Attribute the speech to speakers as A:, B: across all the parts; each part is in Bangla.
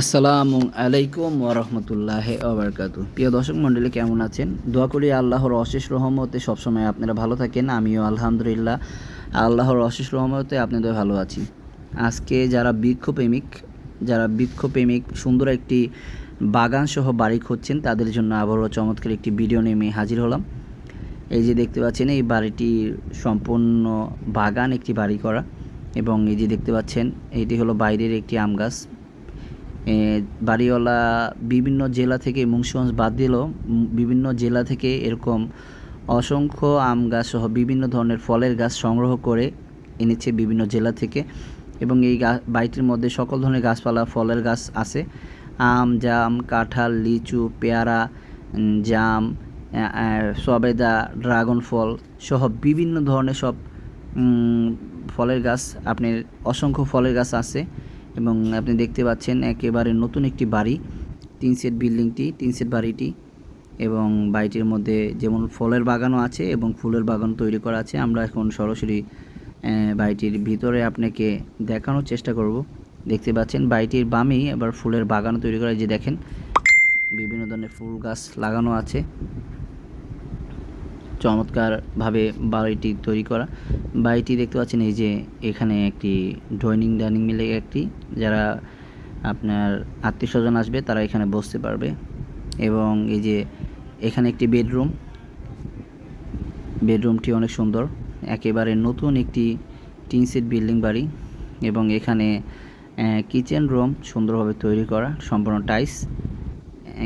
A: আসসালামু আলাইকুম ওরহমতুল্লাহ ওবরকাতু প্রিয় দর্শক মণ্ডলী কেমন আছেন? দোয়া করি আল্লাহর অশেষ রহমতে সবসময় আপনারা ভালো থাকেন, আমিও আলহামদুলিল্লাহ আল্লাহর অশেষ রহমতে আপনাদের ভালো আছি। আজকে যারা বৃক্ষপ্রেমিক যারা বৃক্ষপ্রেমিক সুন্দর একটি বাগান সহ বাড়ি খুঁজছেন, তাদের জন্য আবারও চমৎকার একটি ভিডিও নিয়ে আমি হাজির হলাম। এই যে দেখতে পাচ্ছেন, এই বাড়িটির সম্পূর্ণ বাগান, একটি বাড়ি করা। এবং এই যে দেখতে পাচ্ছেন, এটি হলো বাইরের একটি আম গাছ। বাড়িওয়ালা বিভিন্ন জেলা থেকে মুন্সিগঞ্জ বাদ দিলেও বিভিন্ন জেলা থেকে এরকম অসংখ্য আম গাছ সহ বিভিন্ন ধরনের ফলের গাছ সংগ্রহ করে এনেছে বিভিন্ন জেলা থেকে। এবং এই বাড়িটির মধ্যে সকল ধরনের গাছপালা, ফলের গাছ আছে। আম, জাম, কাঁঠাল, লিচু, পেয়ারা জাম সবেদা, ড্রাগন ফল সহ বিভিন্ন ধরনের সব ফলের গাছ, আপনার অসংখ্য ফলের গাছ আছে। এবং আপনি দেখতে পাচ্ছেন একেবারে নতুন একটি বাড়ি। তিন সেট বিল্ডিংটি, তিন সেট বাড়িটি এবং বাড়িটির মধ্যে যেমন ফলের বাগানও আছে এবং ফুলের বাগান তৈরি করা আছে। আমরা এখন সরাসরি বাড়িটির ভিতরে আপনাকে দেখানোর চেষ্টা করব। দেখতে পাচ্ছেন বাড়িটির বামেই আবার ফুলের বাগান তৈরি করা যে দেখেন, বিভিন্ন ধরনের ফুল গাছ লাগানো আছে। চমৎকারভাবে বাড়িটি তৈরি করা। বাড়িটি দেখতে পাচ্ছেন এই যে এখানে একটি ডাইনিং ডাইনিং মিলে একটি, যারা আপনার আত্মীয় স্বজন আসবে তারা এখানে বসতে পারবে। এবং এই যে এখানে একটি বেডরুম, বেডরুমটি অনেক সুন্দর। একেবারে নতুন একটি টিন সেট বিল্ডিং বাড়ি এবং এখানে কিচেন রুম সুন্দরভাবে তৈরি করা, সম্পূর্ণ টাইস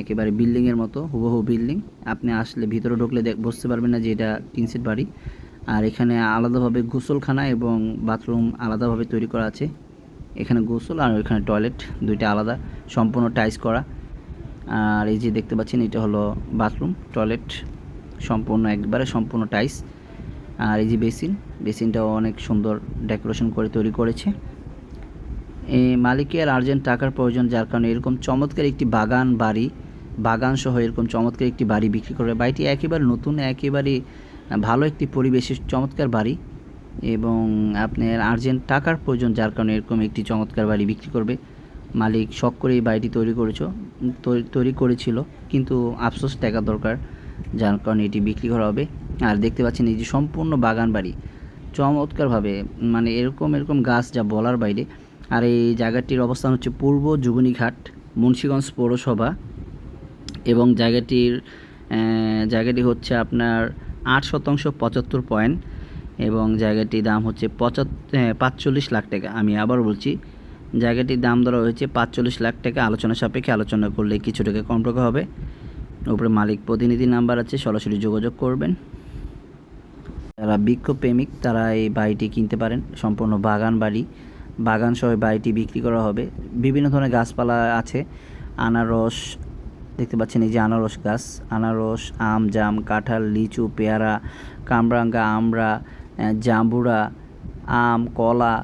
A: একেবারে বিল্ডিংয়ের মতো, হুবহু বিল্ডিং। আপনি আসলে ভিতরে ঢুকলে বুঝতে পারবেন না যে এটা টিন সেট বাড়ি। আর এখানে আলাদাভাবে গোসলখানা এবং বাথরুম আলাদাভাবে তৈরি করা আছে। এখানে গোসল আর এখানে টয়লেট, দুইটা আলাদা, সম্পূর্ণ টাইস করা। আর এই যে দেখতে পাচ্ছেন, এটা হলো বাথরুম, টয়লেট, সম্পূর্ণ একবারে সম্পূর্ণ টাইস আর এই যে বেসিন, বেসিনটাও অনেক সুন্দর ডেকোরেশন করে তৈরি করেছে। মালিকের আর্জেন্ট টাকার প্রয়োজন, যার কারণে এরকম চমৎকার একটি বাগান বাড়ি, বাগান সহ এরকম চমৎকার একটি বাড়ি বিক্রি করে বাড়িটি একেবারে নতুন, একেবারে ভালো একটি পরিবেশের চমৎকার বাড়ি এবং আপনার আর্জেন্ট টাকার প্রয়োজন, যার কারণে এরকম একটি চমৎকার বাড়ি বিক্রি করবে। মালিক শখ করে এই বাড়িটি তৈরি করেছ তৈরি করেছিল, কিন্তু আফসোস টাকা দরকার, যার কারণে এটি বিক্রি করা হবে। আর দেখতে পাচ্ছেন এই যে সম্পূর্ণ বাগান বাড়ি, চমৎকারভাবে মানে এরকম এরকম গাছ যা বলার বাইরে আর এই জায়গাটির অবস্থান হচ্ছে পূর্ব যুগনীঘাট, মুন্সীগঞ্জ পৌরসভা এবং জায়গাটির জায়গাটি হচ্ছে আপনার আট শতাংশ পঁচাত্তর পয়েন্ট এবং জায়গাটির দাম হচ্ছে পঁচাত্তর পাঁচচল্লিশ লাখ টাকা। আমি আবার বলছি, জায়গাটির দাম ধরা হয়েছে পাঁচচল্লিশ লাখ টাকা। আলোচনা সাপেক্ষে আলোচনা করলে কিছু টাকা কম টাকা হবে। উপরে মালিক প্রতিনিধি নাম্বার আছে, সরাসরি যোগাযোগ করবেন। যারা বৃক্ষপ্রেমিক তারা এই বাড়িটি কিনতে পারেন। সম্পূর্ণ বাগান বাড়ি বাগান সহ বাড়িটি বিক্রি করা হবে। বিভিন্ন ধরনের গাছপালা আছে। আনারস দেখতে পাচ্ছেন এই যে আনারস গাছ। আনারস আম জাম কাঁঠাল লিচু পেয়ারা কামরাঙ্গা আহ, জাম্বুরা আম কলা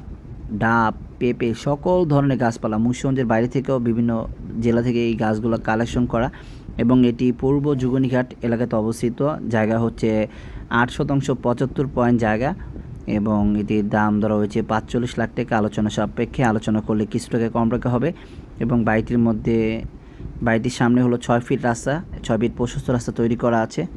A: ডাব পেঁপে সকল ধরনের গাছপালা। মুন্সিগঞ্জের বাইরে থেকেও বিভিন্ন জেলা থেকে এই গাছগুলো কালেকশন করা এবং এটি পূর্ব যুগনীঘাট এলাকাতে অবস্থিত। জায়গা হচ্ছে আট শতাংশ পঁচাত্তর পয়েন্ট জায়গা। এবং এটির দাম ধরা হয়েছে পাঁচচল্লিশ লাখ টাকা। আলোচনা সাপেক্ষে আলোচনা করলে কিছু টাকা কম রাখা হবে এবং বাড়িটির মধ্যে, বাড়িটির সামনে হলো ছয় ফিট রাস্তা, ছয় ফিট প্রশস্ত রাস্তা তৈরি করা আছে।